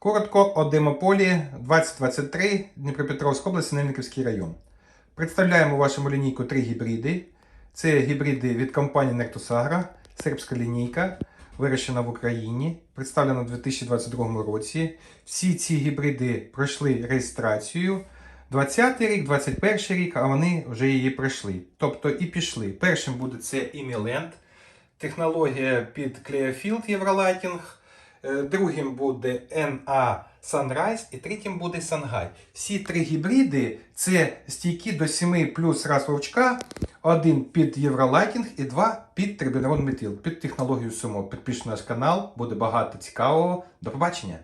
Коротко о демополі 2023 Дніпропетровська область, Синельниківський район. Представляємо вашому лінійку три гібриди. Це гібриди від компанії Agro, сербська лінійка, вирощена в Україні, представлена у 2022 році. Всі ці гібриди пройшли реєстрацію. 20 рік, 21 рік, а вони вже її пройшли. Тобто і пішли. Першим буде це Іміленд, технологія під Clearfield Євролайтінг. Е, Другим буде NA Sunrise і третім буде Shanghai. Всі три гібриди це стійкі до 7 плюс раз вовчка, один під Євролайтінг і два під трибенерон метил, під технологію сумо. Підпишіть наш канал, буде багато цікавого. До побачення!